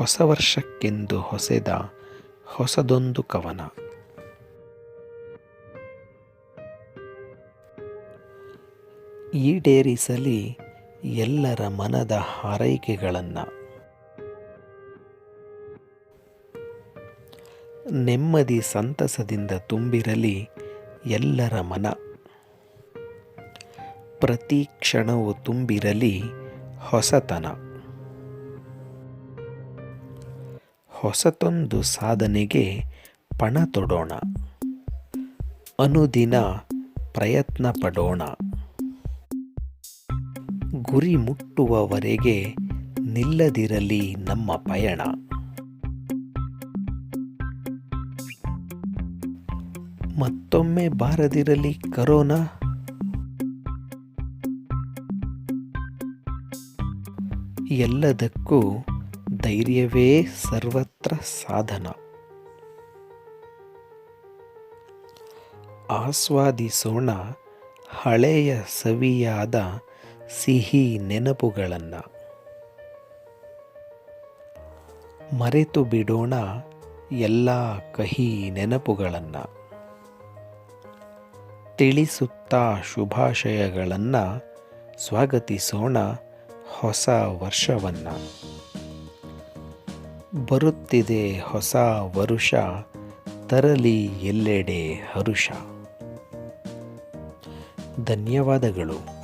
ಹೊಸ ವರ್ಷಕ್ಕೆಂದು ಹೊಸೆದ ಹೊಸದೊಂದು ಕವನ. ಈಡೇರಿಸಲಿ ಎಲ್ಲರ ಮನದ ಹಾರೈಕೆಗಳನ್ನು. ನೆಮ್ಮದಿ ಸಂತಸದಿಂದ ತುಂಬಿರಲಿ ಎಲ್ಲರ ಮನ. ಪ್ರತಿ ಕ್ಷಣವು ತುಂಬಿರಲಿ ಹೊಸತನ. ಹೊಸತೊಂದು ಸಾಧನೆಗೆ ಪಣ ತೊಡೋಣ. ಅನುದಿನ ಪ್ರಯತ್ನ ಪಡೋಣ. ಗುರಿ ಮುಟ್ಟುವವರೆಗೆ ನಿಲ್ಲದಿರಲಿ ನಮ್ಮ ಪಯಣ. ಮತ್ತೊಮ್ಮೆ ಬಾರದಿರಲಿ ಕರೋನಾ. ಎಲ್ಲದಕ್ಕೂ ಧೈರ್ಯವೇ ಸರ್ವತ್ರ ಸಾಧನ. ಆಸ್ವಾದಿಸೋಣ ಹಳೆಯ ಸವಿಯಾದ ಸಿಹಿ ನೆನಪುಗಳನ್ನು. ಮರೆತು ಬಿಡೋಣ ಎಲ್ಲ ಕಹಿ ನೆನಪುಗಳನ್ನು. ತಿಳಿಸುತ್ತಾ ಶುಭಾಶಯಗಳನ್ನು ಸ್ವಾಗತಿಸೋಣ ಹೊಸ ವರ್ಷವನ್ನು. ಬರುತ್ತಿದೆ ಹೊಸ ವರುಷ ತರಲಿ ಎಲ್ಲೆಡೆ ಹರುಷ. ಧನ್ಯವಾದಗಳು.